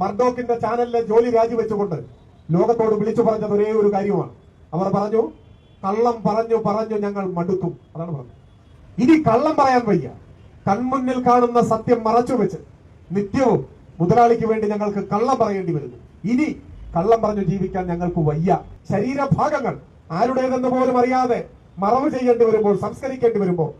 മർഡോക്കിന്റെ ചാനലിലെ ജോലി രാജിവെച്ചുകൊണ്ട് ലോകത്തോട് വിളിച്ചു പറഞ്ഞത് ഒരേ ഒരു കാര്യമാണ്. അവർ പറഞ്ഞു കള്ളം പറഞ്ഞു പറഞ്ഞു ഞങ്ങൾ മടുക്കും. അതാണ് പറഞ്ഞത്. ഇനി കള്ളം പറയാൻ വയ്യ. കൺമുന്നിൽ കാണുന്ന സത്യം മറച്ചു വെച്ച് നിത്യവും മുതലാളിക്ക് വേണ്ടി ഞങ്ങൾക്ക് കള്ളം പറയേണ്ടി വരുന്നു. ഇനി കള്ളം പറഞ്ഞു ജീവിക്കാൻ ഞങ്ങൾക്ക് വയ്യ. ശരീരഭാഗങ്ങൾ ആരുടേതെന്ന് പോലും അറിയാതെ മറവ് ചെയ്യേണ്ടി വരുമ്പോൾ സംസ്കരിക്കേണ്ടി വരുമ്പോൾ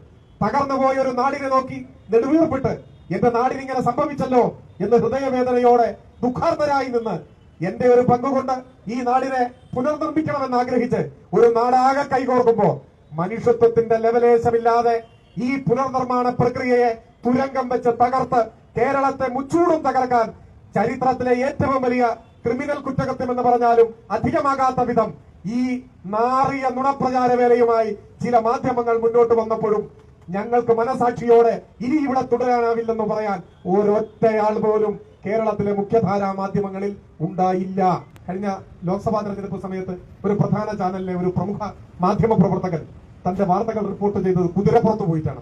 തകർന്നു പോയ ഒരു നാടിനെ നോക്കി നെടുവീർപ്പിട്ട് എന്റെ നാടിന് ഇങ്ങനെ സംഭവിച്ചല്ലോ എന്ന് ഹൃദയവേദനയോടെ ദുഃഖാർത്തരായി നിന്ന് എന്റെ ഒരു പങ്കുകൊണ്ട് ഈ നാടിനെ പുനർനിർമ്മിക്കണമെന്ന് ആഗ്രഹിച്ച് ഒരു നാടാകെ കൈകോർക്കുമ്പോൾ മനുഷ്യത്വത്തിന്റെ ലെവലേശമില്ലാതെ ഈ പുനർനിർമ്മാണ പ്രക്രിയയെ തുരങ്കം വെച്ച് തകർത്ത് കേരളത്തെ മുച്ചൂടും തകർക്കാൻ ചരിത്രത്തിലെ ഏറ്റവും വലിയ ക്രിമിനൽ കുറ്റകൃത്യം എന്ന് പറഞ്ഞാലും അധികമാകാത്ത വിധം ഈ നാറിയ നുണപ്രചാര വേലയുമായി ചില മാധ്യമങ്ങൾ മുന്നോട്ട് വന്നപ്പോഴും ഞങ്ങൾക്ക് മനസാക്ഷിയോടെ ഇനി ഇവിടെ തുടരാനാവില്ലെന്ന് പറയാൻ ഒരൊറ്റയാൾ പോലും കേരളത്തിലെ മുഖ്യധാരാ മാധ്യമങ്ങളിൽ ഉണ്ടായില്ല. കഴിഞ്ഞ ലോക്സഭാ തെരഞ്ഞെടുപ്പ് സമയത്ത് ഒരു പ്രധാന ചാനലിലെ ഒരു പ്രമുഖ മാധ്യമ പ്രവർത്തകൻ തന്റെ വാർത്തകൾ റിപ്പോർട്ട് ചെയ്തത് കുതിരപ്പുറത്ത് പോയിട്ടാണ്.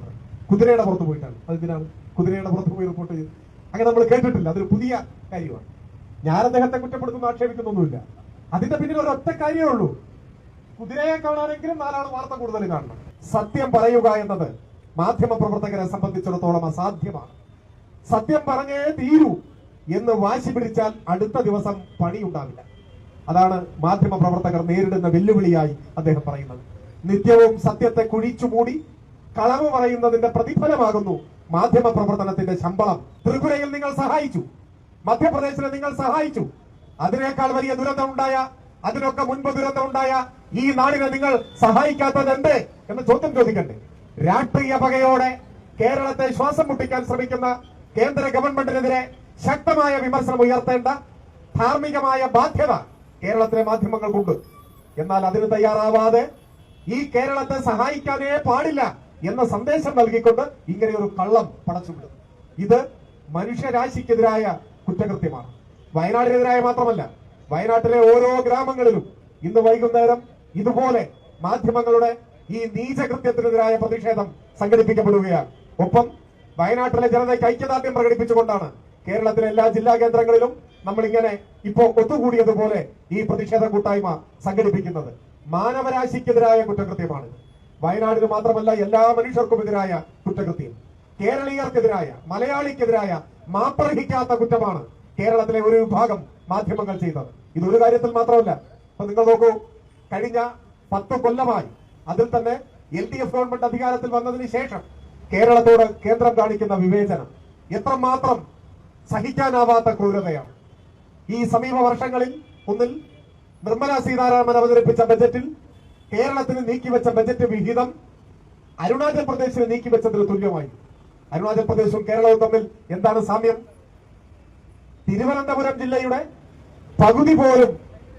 കുതിരയുടെ പുറത്ത് പോയിട്ടാണ്. അതിനാണ് കുതിരയുടെ പുറത്ത് പോയി റിപ്പോർട്ട് ചെയ്ത്. അങ്ങനെ നമ്മൾ കേട്ടിട്ടില്ല. അതൊരു പുതിയ കാര്യമാണ്. ഞാൻ അദ്ദേഹത്തെ കുറ്റപ്പെടുത്തുന്ന ആക്ഷേപിക്കുന്നൊന്നുമില്ല. അതിന്റെ പിന്നിൽ ഒരു ഒറ്റ കാര്യമേ ഉള്ളൂ. കുതിരയെ കാണാനെങ്കിലും നാലാൾ വാർത്ത കൂടുതൽ കാണണം. സത്യം പറയുക എന്നത് മാധ്യമ പ്രവർത്തകരെ സംബന്ധിച്ചിടത്തോളം അസാധ്യമാണ്. സത്യം പറഞ്ഞേ തീരൂ എന്ന് വാശി പിടിച്ചാൽ അടുത്ത ദിവസം പണിയുണ്ടാവില്ല. അതാണ് മാധ്യമ പ്രവർത്തകർ നേരിടുന്ന വെല്ലുവിളിയായി അദ്ദേഹം പറയുന്നത്. നിത്യവും സത്യത്തെ കുഴിച്ചു മൂടി കളവ് പറയുന്നതിന്റെ പ്രതിഫലമാകുന്നു മാധ്യമ പ്രവർത്തനത്തിന്റെ ശമ്പളം. ത്രിപുരയിൽ നിങ്ങൾ സഹായിച്ചു. മധ്യപ്രദേശിനെ നിങ്ങൾ സഹായിച്ചു. അതിനേക്കാൾ വലിയ ദുരന്തം ഉണ്ടായ അതിനൊക്കെ മുൻപ് ദുരന്തം ഉണ്ടായ ഈ നാടിനെ നിങ്ങൾ സഹായിക്കാത്തത് എന്തേ എന്ന് ചോദ്യം ചോദിക്കണ്ടേ? രാഷ്ട്രീയ പകയോടെ കേരളത്തെ ശ്വാസം മുട്ടിക്കാൻ ശ്രമിക്കുന്ന കേന്ദ്ര ഗവൺമെന്റിനെതിരെ ശക്തമായ വിമർശനം ഉയർത്തേണ്ട ധാർമ്മികമായ ബാധ്യത കേരളത്തിലെ മാധ്യമങ്ങൾക്കുണ്ട്. എന്നാൽ അതിന് തയ്യാറാവാതെ ഈ കേരളത്തെ സഹായിക്കാനേ പാടില്ല എന്ന സന്ദേശം നൽകിക്കൊണ്ട് ഇങ്ങനെ ഒരു കള്ളം പടച്ചുവിടും ഇത് മനുഷ്യരാശിക്കെതിരായ കുറ്റകൃത്യമാണ്. വയനാടിനെതിരായ മാത്രമല്ല വയനാട്ടിലെ ഓരോ ഗ്രാമങ്ങളിലും ഇന്ന് വൈകുന്നേരം ഇതുപോലെ മാധ്യമങ്ങളുടെ ഈ നീചകൃത്യത്തിനെതിരായ പ്രതിഷേധം സംഘടിപ്പിക്കപ്പെടുകയാണ്. ഒപ്പം വയനാട്ടിലെ ജനതയ്ക്ക് ഐക്യദാർഢ്യം പ്രകടിപ്പിച്ചുകൊണ്ടാണ് കേരളത്തിലെ എല്ലാ ജില്ലാ കേന്ദ്രങ്ങളിലും നമ്മൾ ഇങ്ങനെ ഇപ്പോ ഒത്തുകൂടിയതുപോലെ ഈ പ്രതിഷേധ കൂട്ടായ്മ സംഘടിപ്പിക്കുന്നത്. മാനവരാശിക്കെതിരായ കുറ്റകൃത്യമാണ്. വയനാടിന് മാത്രമല്ല എല്ലാ മനുഷ്യർക്കും എതിരായ കുറ്റകൃത്യം. കേരളീയർക്കെതിരായ മലയാളിക്കെതിരായ മാപ്രഹിക്കാത്ത കുറ്റമാണ് കേരളത്തിലെ ഒരു വിഭാഗം മാധ്യമങ്ങൾ ചെയ്തത്. ഇതൊരു കാര്യത്തിൽ മാത്രമല്ല. അപ്പൊ നിങ്ങൾ നോക്കൂ കഴിഞ്ഞ പത്ത് കൊല്ലമായി അതിൽ തന്നെ എൽ ഡി എഫ് ഗവൺമെന്റ് അധികാരത്തിൽ വന്നതിന് ശേഷം കേരളത്തോട് കേന്ദ്രം കാണിക്കുന്ന വിവേചനം എത്രമാത്രം സഹിക്കാനാവാത്ത ക്രൂരതയാണ്. ഈ സമീപ വർഷങ്ങളിൽ ഒന്നിൽ നിർമ്മല സീതാരാമൻ അവതരിപ്പിച്ച ബജറ്റിൽ കേരളത്തിന് നീക്കിവെച്ച ബജറ്റ് വിഹിതം അരുണാചൽ പ്രദേശിന് നീക്കിവെച്ചതിന് തുല്യമായി. അരുണാചൽ പ്രദേശും കേരളവും തമ്മിൽ എന്താണ് സാമ്യം? തിരുവനന്തപുരം ജില്ലയുടെ പകുതി പോലും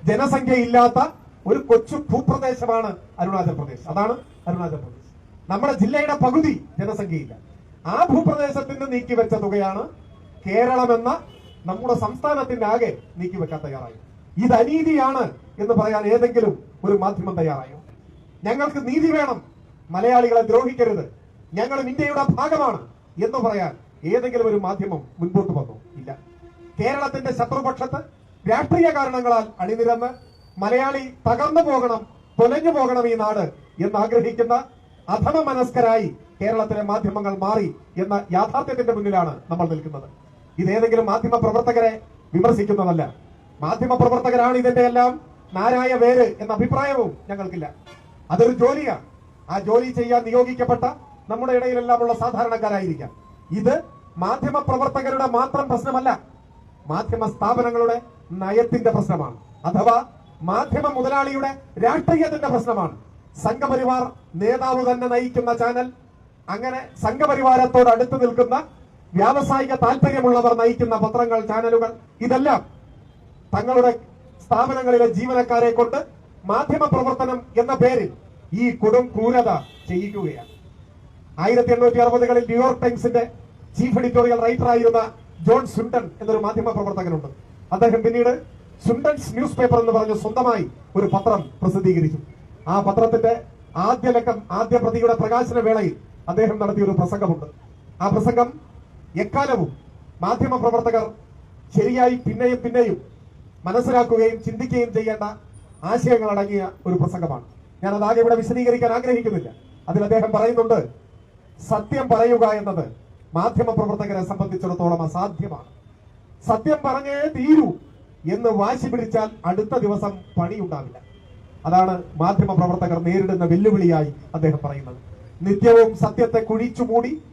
ജനസംഖ്യയില്ലാത്ത ഒരു കൊച്ചു ഭൂപ്രദേശമാണ് അരുണാചൽ പ്രദേശ്. അതാണ് അരുണാചൽ പ്രദേശ്. നമ്മുടെ ജില്ലയുടെ പകുതി ജനസംഖ്യയില്ല. ആ ഭൂപ്രദേശത്തിന് നീക്കിവെച്ച തുകയാണ് കേരളമെന്ന നമ്മുടെ സംസ്ഥാനത്തിന്റെ ആകെ നീക്കിവെക്കാൻ തയ്യാറായി. ഇത് അനീതിയാണ് എന്ന് പറയാൻ ഏതെങ്കിലും ഒരു മാധ്യമം തയ്യാറായോ? ഞങ്ങൾക്ക് നീതി വേണം. മലയാളികളെ ദ്രോഹിക്കരുത്. ഞങ്ങളും ഇന്ത്യയുടെ ഭാഗമാണ് എന്ന് പറയാൻ ഏതെങ്കിലും ഒരു മാധ്യമം മുൻപോട്ട് വന്നു? ഇല്ല. കേരളത്തിന്റെ ശത്രുപക്ഷത്ത് രാഷ്ട്രീയ കാരണങ്ങളാൽ അണിനിരന്ന് മലയാളി തകർന്നു പോകണം തൊലഞ്ഞു പോകണം ഈ നാട് എന്ന് ആഗ്രഹിക്കുന്ന അധമ മനസ്കരായി കേരളത്തിലെ മാധ്യമങ്ങൾ മാറി എന്ന യാഥാർത്ഥ്യത്തിന്റെ മുന്നിലാണ് നമ്മൾ നിൽക്കുന്നത്. ഇതേതെങ്കിലും മാധ്യമ പ്രവർത്തകരെ വിമർശിക്കുന്നതല്ല. മാധ്യമ പ്രവർത്തകരാണ് ഇതിന്റെ എല്ലാം നാരായ വേര് എന്ന അഭിപ്രായവും ഞങ്ങൾക്കില്ല. അതൊരു ജോലിയാണ്. ആ ജോലി ചെയ്യാൻ നിയോഗിക്കപ്പെട്ട നമ്മുടെ ഇടയിലെല്ലാമുള്ള സാധാരണക്കാരായിരിക്കാം. ഇത് മാധ്യമ പ്രവർത്തകരുടെ മാത്രം പ്രശ്നമല്ല. മാധ്യമ സ്ഥാപനങ്ങളുടെ നയത്തിന്റെ പ്രശ്നമാണ്. അഥവാ മാധ്യമ മുതലാളിയുടെ രാഷ്ട്രീയത്തിന്റെ പ്രശ്നമാണ്. സംഘപരിവാർ നേതാവ് തന്നെ നയിക്കുന്ന ചാനൽ അങ്ങനെ സംഘപരിവാരത്തോട് അടുത്ത് നിൽക്കുന്ന വ്യാവസായിക താല്പര്യമുള്ളവർ നയിക്കുന്ന പത്രങ്ങൾ ചാനലുകൾ ഇതെല്ലാം തങ്ങളുടെ സ്ഥാപനങ്ങളിലെ ജീവനക്കാരെ കൊണ്ട് മാധ്യമ പ്രവർത്തനം എന്ന പേരിൽ ഈ കൊടും ക്രൂരത ചെയ്യിക്കുകയാണ്. ആയിരത്തി എണ്ണൂറ്റി അറുപതുകളിൽ ന്യൂയോർക്ക് ടൈംസിന്റെ ചീഫ് എഡിറ്റോറിയൽ റൈറ്റർ ആയിരുന്ന ജോൺ സുണ്ടൻ എന്നൊരു മാധ്യമ പ്രവർത്തകനുണ്ട്. അദ്ദേഹം പിന്നീട് സുണ്ടൻസ് ന്യൂസ് പേപ്പർ എന്ന് പറഞ്ഞ് സ്വന്തമായി ഒരു പത്രം പ്രസിദ്ധീകരിച്ചു. ആ പത്രത്തിന്റെ ആദ്യ ലക്കം ആദ്യ പ്രതിയുടെ പ്രകാശന വേളയിൽ അദ്ദേഹം നടത്തിയ ഒരു പ്രസംഗമുണ്ട്. ആ പ്രസംഗം എക്കാലവും മാധ്യമ പ്രവർത്തകർ ശരിയായി പിന്നെയും പിന്നെയും മനസ്സിലാക്കുകയും ചിന്തിക്കുകയും ചെയ്യേണ്ട ആശയങ്ങൾ അടങ്ങിയ ഒരു പ്രസംഗമാണ്. ഞാൻ അതാകെ ഇവിടെ വിശദീകരിക്കാൻ ആഗ്രഹിക്കുന്നില്ല. അതിൽ അദ്ദേഹം പറയുന്നുണ്ട് സത്യം പറയുക എന്നത് മാധ്യമ പ്രവർത്തകരെ സംബന്ധിച്ചിടത്തോളം അസാധ്യമാണ്. സത്യം പറഞ്ഞേ തീരൂ. എന്ന് വാശി പിടിച്ചാൽ അടുത്ത ദിവസം പണിയുണ്ടാവില്ല. അതാണ് മാധ്യമ പ്രവർത്തകർ നേരിടുന്ന വെല്ലുവിളിയായി അദ്ദേഹം പറയുന്നത്. നിത്യവും സത്യത്തെ കുഴിച്ചു മൂടി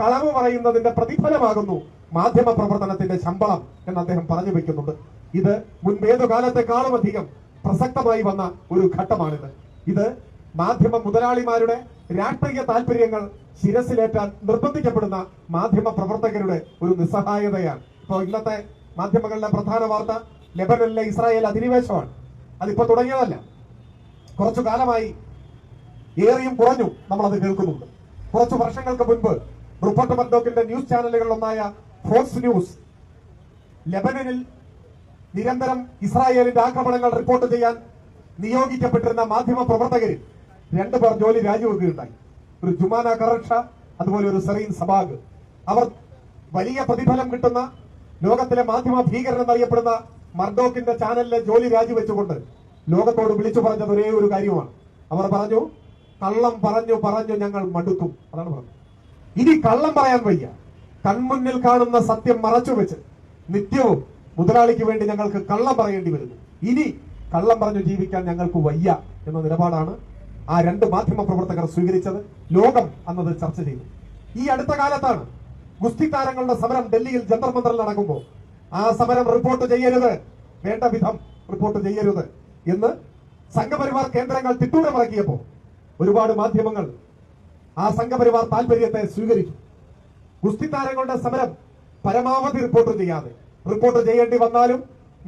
കളവ് പറയുന്നതിന്റെ പ്രതിഫലമാകുന്നു മാധ്യമ പ്രവർത്തനത്തിന്റെ ശമ്പളം എന്ന് അദ്ദേഹം പറഞ്ഞു വെക്കുന്നുണ്ട്. ഇത് മുൻപേതു കാലത്തെക്കാളും അധികം പ്രസക്തമായി വന്ന ഒരു ഘട്ടമാണിത്. ഇത് മാധ്യമ മുതലാളിമാരുടെ രാഷ്ട്രീയ താല്പര്യങ്ങൾ ശിരസിലേറ്റാൻ നിർബന്ധിക്കപ്പെടുന്ന മാധ്യമ പ്രവർത്തകരുടെ ഒരു നിസ്സഹായതയാണ്. ഇപ്പോൾ ഇന്നത്തെ മാധ്യമങ്ങളിലെ പ്രധാന വാർത്ത ലെബനനിലെ ഇസ്രായേൽ അധിനിവേശമാണ്. അതിപ്പോ തുടങ്ങിയതല്ല. കുറച്ചു കാലമായി ഏറിയും കുറഞ്ഞു നമ്മൾ അത് കേൾക്കുന്നുണ്ട്. കുറച്ചു വർഷങ്ങൾക്ക് മുൻപ് റുപ്പർട്ട് മർഡോക്കിന്റെ ന്യൂസ് ചാനലുകളിലൊന്നായ ഫോക്സ് ന്യൂസ് ലെബനനിൽ നിരന്തരം ഇസ്രായേലിന്റെ ആക്രമണങ്ങൾ റിപ്പോർട്ട് ചെയ്യാൻ നിയോഗിക്കപ്പെട്ടിരുന്ന മാധ്യമ പ്രവർത്തകരിൽ രണ്ടു പേർ ജോലി രാജിവെക്കുകയുണ്ടായി. ഒരു ജുമാന കറക്ഷ അതുപോലെ ഒരു സെറീൻ സബാഗ്. അവർ വലിയ പ്രതിഫലം കിട്ടുന്ന ലോകത്തിലെ മാധ്യമ ഭീകരൻ എന്നറിയപ്പെടുന്ന മർഡോക്കിന്റെ ചാനലിലെ ജോലി രാജിവെച്ചുകൊണ്ട് ലോകത്തോട് വിളിച്ചു പറഞ്ഞത് ഒരേ ഒരു കാര്യമാണ്. അവർ പറഞ്ഞു കള്ളം പറഞ്ഞു പറഞ്ഞു ഞങ്ങൾ മടുക്കും അതാണ് പറഞ്ഞത്. ഇനി കള്ളം പറയാൻ വയ്യ. കൺമുന്നിൽ കാണുന്ന സത്യം മറച്ചു വെച്ച് നിത്യവും മുതലാളിക്ക് വേണ്ടി ഞങ്ങൾക്ക് കള്ളം പറയേണ്ടി വരുന്നു. ഇനി കള്ളം പറഞ്ഞു ജീവിക്കാൻ ഞങ്ങൾക്ക് വയ്യ എന്ന നിലപാടാണ് ആ രണ്ട് മാധ്യമ പ്രവർത്തകർ സ്വീകരിച്ചത്. ലോകം അന്നത് ചർച്ച ചെയ്തു. ഈ അടുത്ത കാലത്താണ് ഗുസ്തി താരങ്ങളുടെ സമരം ഡൽഹിയിൽ ജന്തർ മന്ദറിൽ നടക്കുമ്പോൾ ആ സമരം റിപ്പോർട്ട് ചെയ്യരുത്. വേണ്ട വിധം റിപ്പോർട്ട് ചെയ്യരുത്. എന്ന് സംഘപരിവാർ കേന്ദ്രങ്ങൾ തിട്ടൂരമിറക്കിയപ്പോൾ ഒരുപാട് മാധ്യമങ്ങൾ ആ സംഘപരിവാർ താല്പര്യത്തെ സ്വീകരിച്ചു. ഗുസ്തി താരങ്ങളുടെ സമരം പരമാവധി റിപ്പോർട്ട് ചെയ്യാതെ റിപ്പോർട്ട് ചെയ്യേണ്ടി വന്നാലും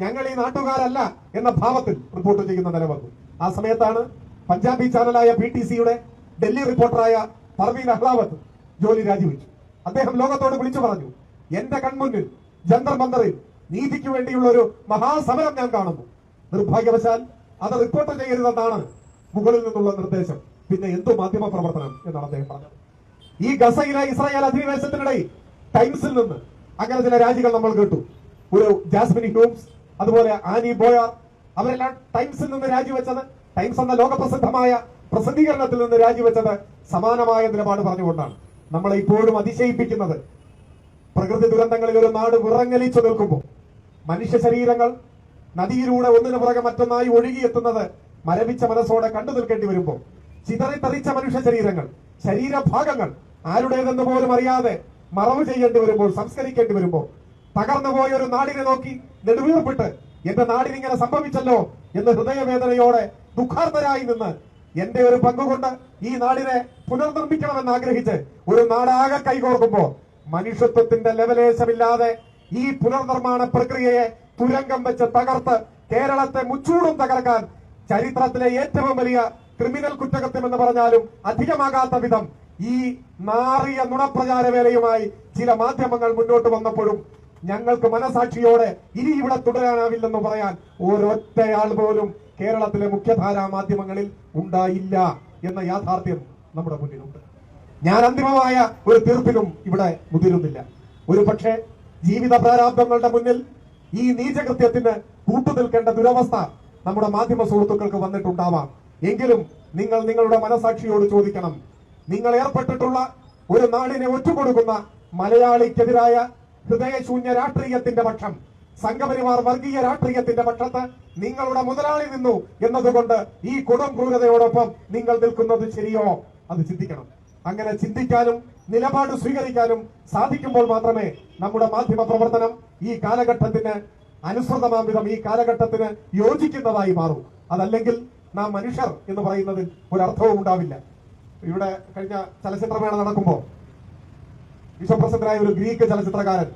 ഞങ്ങൾ ഈ നാട്ടുകാരല്ല എന്ന ഭാവത്തിൽ റിപ്പോർട്ട് ചെയ്യുന്ന നില വന്നു ആ സമയത്താണ് പഞ്ചാബി ചാനലായ സിയുടെ ഡൽഹി റിപ്പോർട്ടറായ പർവീൻ അഹ്ലാവത്ത് ജോലി രാജിവെച്ചു. അദ്ദേഹം ലോകത്തോട് വിളിച്ചു പറഞ്ഞു എന്റെ കൺമുന്നിൽ ജന്തർ മന്ദറിൽ നീതിക്ക് വേണ്ടിയുള്ള ഒരു മഹാസമരം ഞാൻ കാണുന്നു. നിർഭാഗ്യവശാൽ അത് റിപ്പോർട്ട് ചെയ്യരുതെന്നാണ് മുകളിൽ നിന്നുള്ള നിർദ്ദേശം. പിന്നെ എന്തു മാധ്യമ പ്രവർത്തനം എന്നാണ് അദ്ദേഹം പറഞ്ഞത്. ഈ ഗസയിലെ ഇസ്രായേൽ അധിനിവേശത്തിനിടയിൽ ടൈംസിൽ നിന്ന് അങ്ങനെ ചില രാജികൾ നമ്മൾ കേട്ടു. ഒരു ജാസ്മിനി ഹ്യൂംസ് അതുപോലെ ആനി ബോയാർ അവരെല്ലാം ടൈംസിൽ നിന്ന് രാജിവെച്ചത് ടൈംസ് എന്ന ലോകപ്രസിദ്ധമായ പ്രസിദ്ധീകരണത്തിൽ നിന്ന് രാജിവെച്ചത് സമാനമായ നിലപാട് പറഞ്ഞുകൊണ്ടാണ്. നമ്മളെ ഇപ്പോഴും അതിശയിപ്പിക്കുന്നത്. പ്രകൃതി ദുരന്തങ്ങളിൽ ഒരു നാട് വിറങ്ങലിച്ചു നിൽക്കുമ്പോൾ മനുഷ്യ ശരീരങ്ങൾ നദിയിലൂടെ ഒന്നിനു പുറകെ മറ്റൊന്നായി ഒഴുകിയെത്തുന്നത് മരവിച്ച മനസ്സോടെ കണ്ടു നിൽക്കേണ്ടി വരുമ്പോൾ ചിതറിത്തറിച്ച മനുഷ്യ ശരീരങ്ങൾ ശരീരഭാഗങ്ങൾ ആരുടേതെന്ന് പോലും അറിയാതെ മറവ് ചെയ്യേണ്ടി വരുമ്പോൾ സംസ്കരിക്കേണ്ടി വരുമ്പോൾ തകർന്നു പോയ ഒരു നാടിനെ നോക്കി നെടുവീർപ്പിട്ട് എന്റെ നാടിനിങ്ങനെ സംഭവിച്ചല്ലോ എന്ന് ഹൃദയവേദനയോടെ ദുഃഖാർത്ഥരായി നിന്ന് എന്റെ ഒരു പങ്കുകൊണ്ട് ഈ നാടിനെ പുനർനിർമ്മിക്കണമെന്ന് ആഗ്രഹിച്ച് ഒരു നാടാകെ കൈകോർക്കുമ്പോൾ മനുഷ്യത്വത്തിന്റെ ലെവലേശമില്ലാതെ ഈ പുനർനിർമ്മാണ പ്രക്രിയയെ തുരങ്കം വെച്ച് തകർത്ത് കേരളത്തെ മുച്ചൂടും തകർക്കാൻ ചരിത്രത്തിലെ ഏറ്റവും വലിയ ക്രിമിനൽ കുറ്റകൃത്യം എന്ന് പറഞ്ഞാലും അധികമാകാത്ത വിധം ഈ നാറിയ നുണപ്രചാര വേലയുമായി ചില മാധ്യമങ്ങൾ മുന്നോട്ട് വന്നപ്പോഴും ഞങ്ങൾക്ക് മനസാക്ഷിയോടെ ഇനി ഇവിടെ തുടരാനാവില്ലെന്ന് പറയാൻ ഒരൊറ്റയാൾ പോലും കേരളത്തിലെ മുഖ്യധാരാ മാധ്യമങ്ങളിൽ ഉണ്ടായില്ല എന്ന യാഥാർത്ഥ്യം നമ്മുടെ മുന്നിലുണ്ട്. ഞാൻ അന്തിമമായ ഒരു തീർപ്പിലും ഇവിടെ മുതിരുന്നില്ല. ഒരു പക്ഷേ ജീവിത പ്രാരാബ്ദങ്ങളുടെ മുന്നിൽ ഈ നീചകൃത്യത്തിന് കൂട്ടുനിൽക്കേണ്ട ദുരവസ്ഥ നമ്മുടെ മാധ്യമ സുഹൃത്തുക്കൾക്ക് വന്നിട്ടുണ്ടാവാം. എങ്കിലും നിങ്ങൾ നിങ്ങളുടെ മനസാക്ഷിയോട് ചോദിക്കണം നിങ്ങൾ ഏർപ്പെട്ടിട്ടുള്ള ഒരു നാടിനെ ഒറ്റുകൊടുക്കുന്ന മലയാളിക്കെതിരായ ഹൃദയശൂന്യ രാഷ്ട്രീയത്തിന്റെ പക്ഷം സംഘപരിവാർ വർഗീയ രാഷ്ട്രീയത്തിന്റെ പക്ഷത്ത് നിങ്ങളുടെ മുതലാളി നിന്നു എന്നതുകൊണ്ട് ഈ കൊടും ക്രൂരതയോടൊപ്പം നിങ്ങൾ നിൽക്കുന്നത് ശരിയോ? അത് ചിന്തിക്കണം. അങ്ങനെ ചിന്തിക്കാനും നിലപാട് സ്വീകരിക്കാനും സാധിക്കുമ്പോൾ മാത്രമേ നമ്മുടെ മാധ്യമ പ്രവർത്തനം ഈ കാലഘട്ടത്തിന് അനുസൃതമാം വിധം ഈ കാലഘട്ടത്തിന് യോജിക്കുന്നതായി മാറും. അതല്ലെങ്കിൽ നാം മനുഷ്യർ എന്ന് പറയുന്നതിൽ ഒരർത്ഥവും ഉണ്ടാവില്ല. ഇവിടെ കഴിഞ്ഞ ചലച്ചിത്രമേള നടക്കുമ്പോൾ വിശ്വപ്രസിദ്ധനായ ഒരു ഗ്രീക്ക് ചലച്ചിത്രകാരൻ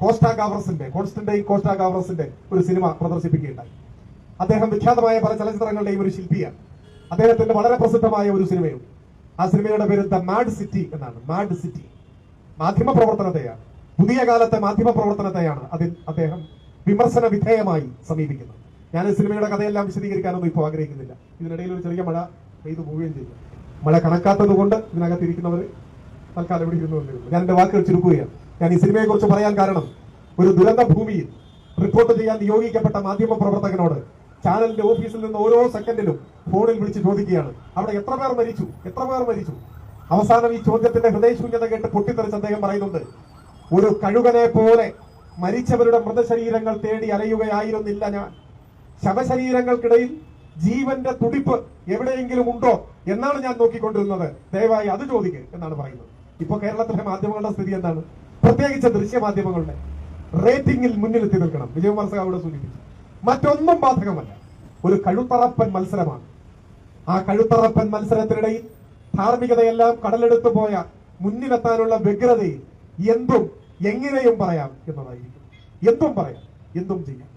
കോസ്റ്റാ ഗാവറസിന്റെ കോൺസ്റ്റന്റൈൻ കോസ്റ്റാ ഗാവറസിന്റെ ഒരു സിനിമ പ്രദർശിപ്പിക്കുകയുണ്ടായി. അദ്ദേഹം വിഖ്യാതമായ പല ചലച്ചിത്രങ്ങളുടെയും ഒരു ശില്പിയാണ്. അദ്ദേഹത്തിന്റെ വളരെ പ്രസിദ്ധമായ ഒരു സിനിമയും ആ സിനിമയുടെ പേര് ദ മാഡ് സിറ്റി എന്നാണ്. Mad city. മാധ്യമ പ്രവർത്തനത്തെയാണ്. പുതിയ കാലത്തെ മാധ്യമ പ്രവർത്തനത്തെയാണ് അതിൽ അദ്ദേഹം വിമർശന വിധേയമായി സമീപിക്കുന്നത്. ഞാൻ ഈ സിനിമയുടെ കഥയെല്ലാം വിശദീകരിക്കാനൊന്നും ഇപ്പോൾ ആഗ്രഹിക്കുന്നില്ല. ഇതിനിടയിൽ ഒരു ചെറിയ മഴ പെയ്തു പോവുകയും ചെയ്തു. മഴ കണക്കാത്തത് കൊണ്ട് ഇതിനകത്തിരിക്കുന്നവർ തൽക്കാലം ഇവിടെ ഇരുന്നു കൊണ്ടിരുന്നു ഞാൻ എന്റെ വാക്കുകൾ ചുരുക്കുകയാണ്. ഞാൻ ഈ സിനിമയെ കുറിച്ച് പറയാൻ കാരണം ഒരു ദുരന്ത ഭൂമിയിൽ റിപ്പോർട്ട് ചെയ്യാൻ നിയോഗിക്കപ്പെട്ട മാധ്യമ പ്രവർത്തകനോട് ചാനലിന്റെ ഓഫീസിൽ നിന്ന് ഓരോ സെക്കൻഡിലും ഫോണിൽ വിളിച്ച് ചോദിക്കുകയാണ്. അവിടെ എത്ര പേർ മരിച്ചു? എത്ര പേർ മരിച്ചു? അവസാനം ഈ ചോദ്യത്തിന്റെ ഹൃദയശൂന്യത കേട്ട് പൊട്ടിത്തെറിച്ച് അദ്ദേഹം പറയുന്നുണ്ട് ഒരു കഴുകനെ പോലെ മരിച്ചവരുടെ മൃതശരീരങ്ങൾ തേടി അലയുകയായിരുന്നില്ല ഞാൻ. ശവശരീരങ്ങൾക്കിടയിൽ ജീവന്റെ തുടിപ്പ് എവിടെയെങ്കിലും ഉണ്ടോ എന്നാണ് ഞാൻ നോക്കിക്കൊണ്ടിരുന്നത്. ദയവായി അത് ചോദിക്കുക എന്നാണ് പറയുന്നത്. ഇപ്പൊ കേരളത്തിലെ മാധ്യമങ്ങളുടെ സ്ഥിതി എന്താണ്? പ്രത്യേകിച്ച് ദൃശ്യമാധ്യമങ്ങളുടെ റേറ്റിംഗിൽ മുന്നിലെത്തി നിൽക്കണം. വിജയകുമാർ സാഹ് സൂചിപ്പിച്ചു. മറ്റൊന്നും ബാധകമല്ല. ഒരു കഴുത്തറപ്പൻ മത്സരമാണ്. ആ കഴുത്തറപ്പൻ മത്സരത്തിനിടയിൽ ധാർമ്മികതയെല്ലാം കടലെടുത്തു പോയ മുന്നിലെത്താനുള്ള വ്യഗ്രതയിൽ എന്തും എങ്ങനെയും പറയാം എന്നതായിരിക്കും. എന്തും പറയാം എന്തും ചെയ്യാം.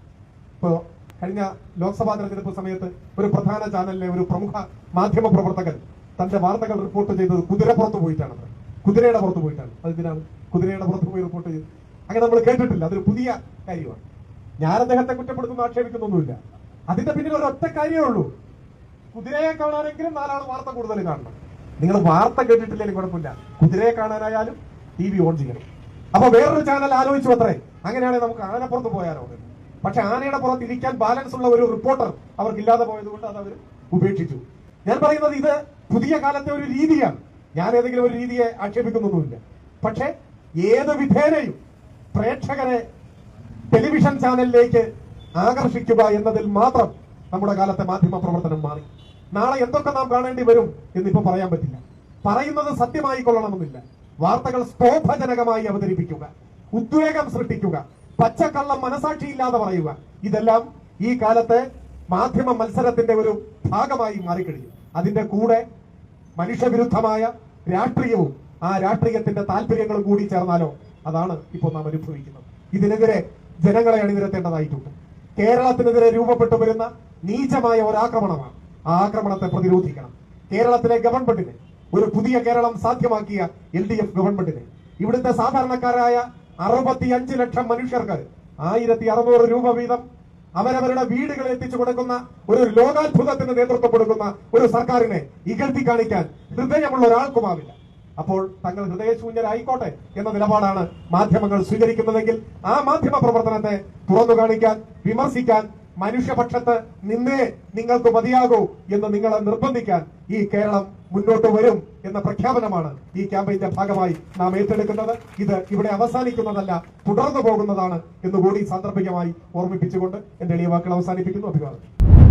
ഇപ്പോ കഴിഞ്ഞ ലോക്സഭാ തെരഞ്ഞെടുപ്പ് സമയത്ത് ഒരു പ്രധാന ചാനലിലെ ഒരു പ്രമുഖ മാധ്യമ പ്രവർത്തകൻ തന്റെ വാർത്തകൾ റിപ്പോർട്ട് ചെയ്തത് കുതിര കുതിരപ്പുറത്ത് പോയിട്ടാണ്. കുതിരയുടെ പുറത്ത് പോയിട്ടാണ്. അതെന്തിനാണ് കുതിരയുടെ പുറത്ത് പോയി റിപ്പോർട്ട് ചെയ്ത്. അങ്ങനെ നമ്മൾ കേട്ടിട്ടില്ല. അതൊരു പുതിയ കാര്യമാണ്. ഞാൻ അദ്ദേഹത്തെ കുറ്റപ്പെടുത്തുന്ന ആക്ഷേപിക്കുന്നൊന്നുമില്ല. അതിന്റെ പിന്നിൽ ഒരൊറ്റ കാര്യമേ ഉള്ളൂ. കുതിരയെ കാണാനെങ്കിലും നാലാൾ വാർത്ത കൂടുതൽ കാണണം. നിങ്ങൾ വാർത്ത കേട്ടിട്ടില്ലെങ്കിൽ കുഴപ്പമില്ല. കുതിരയെ കാണാനായാലും ടി വി ഓൺ ചെയ്യണം. അപ്പൊ വേറൊരു ചാനൽ ആലോചിച്ചു അത്രേ. അങ്ങനെയാണെങ്കിൽ നമുക്ക് ആനപ്പുറത്ത് പോയാലോ പക്ഷെ ആനയുടെ പുറത്ത് ഇരിക്കാൻ ബാലൻസ് ഉള്ള ഒരു റിപ്പോർട്ടർ അവർക്ക് ഇല്ലാതെ പോയതുകൊണ്ട് അത് അവർ ഉപേക്ഷിച്ചു. ഞാൻ പറയുന്നത് ഇത് പുതിയ കാലത്തെ ഒരു രീതിയാണ്. ഞാൻ ഏതെങ്കിലും ഒരു രീതിയെ ആക്ഷേപിക്കുന്നൊന്നുമില്ല. പക്ഷെ ഏത് വിധേനയും പ്രേക്ഷകരെ ടെലിവിഷൻ ചാനലിലേക്ക് ആകർഷിക്കുക എന്നതിൽ മാത്രം നമ്മുടെ കാലത്തെ മാധ്യമ പ്രവർത്തനം മാറി. നാളെ എന്തൊക്കെ നാം കാണേണ്ടി വരും എന്നിപ്പോ പറയാൻ പറ്റില്ല. പറയുന്നത് സത്യമായി കൊള്ളണമെന്നില്ല. വാർത്തകൾ സ്തോഭജനകമായി അവതരിപ്പിക്കുക. ഉദ്വേഗം സൃഷ്ടിക്കുക. പച്ചക്കള്ളം മനസാക്ഷിയില്ലാതെ പറയുക. ഇതെല്ലാം ഈ കാലത്തെ മാധ്യമ മത്സരത്തിന്റെ ഒരു ഭാഗമായി മാറിക്കഴിഞ്ഞു. അതിന്റെ കൂടെ മനുഷ്യവിരുദ്ധമായ രാഷ്ട്രീയവും ആ രാഷ്ട്രീയത്തിന്റെ താല്പര്യങ്ങളും കൂടി ചേർന്നാലോ അതാണ് ഇപ്പോൾ നാം അനുഭവിക്കുന്നത്. ഇതിനെതിരെ ജനങ്ങളെ അണിനിരത്തേണ്ടതായിട്ടുണ്ട്. കേരളത്തിനെതിരെ രൂപപ്പെട്ടു വരുന്ന നീചമായ ഒരാക്രമണമാണ്. ആ ആക്രമണത്തെ പ്രതിരോധിക്കണം. കേരളത്തിലെ ഗവൺമെന്റിനെ ഒരു പുതിയ കേരളം സാധ്യമാക്കിയ എൽ ഡി എഫ് ഗവൺമെന്റിനെ. ഇവിടുത്തെ സാധാരണക്കാരായ അറുപത്തിയഞ്ച് ലക്ഷം മനുഷ്യർക്ക് ആയിരത്തി അറുന്നൂറ് രൂപ വീതം അവരവരുടെ വീടുകളിൽ എത്തിച്ചു കൊടുക്കുന്ന ഒരു ലോകാത്ഭുതത്തിന് നേതൃത്വം കൊടുക്കുന്ന ഒരു സർക്കാരിനെ ഇകഴ്ത്തി കാണിക്കാൻ ഹൃദയമുള്ള ഒരാൾക്കുമാവില്ല അപ്പോൾ തങ്ങൾ ഹൃദയശൂന്യരായിക്കോട്ടെ എന്ന നിലപാടാണ് മാധ്യമങ്ങൾ സ്വീകരിക്കുന്നതെങ്കിൽ ആ മാധ്യമ പ്രവർത്തനത്തെ തുറന്നു കാണിക്കാൻ വിമർശിക്കാൻ മനുഷ്യപക്ഷത്ത് നിന്നേ നിങ്ങൾക്ക് മതിയാകൂ എന്ന് നിങ്ങളെ നിർബന്ധിക്കാൻ ഈ കേരളം മുന്നോട്ട് വരും എന്ന പ്രഖ്യാപനമാണ് ഈ ക്യാമ്പയിന്റെ ഭാഗമായി നാം ഏറ്റെടുക്കുന്നത്. ഇത് ഇവിടെ അവസാനിക്കുന്നതല്ല തുടർന്നു പോകുന്നതാണ് എന്നുകൂടി സാന്ദർഭികമായി ഓർമ്മിപ്പിച്ചുകൊണ്ട് എന്റെ എളിയ വാക്കുകൾ അവസാനിപ്പിക്കുന്നു. അഭിവാദം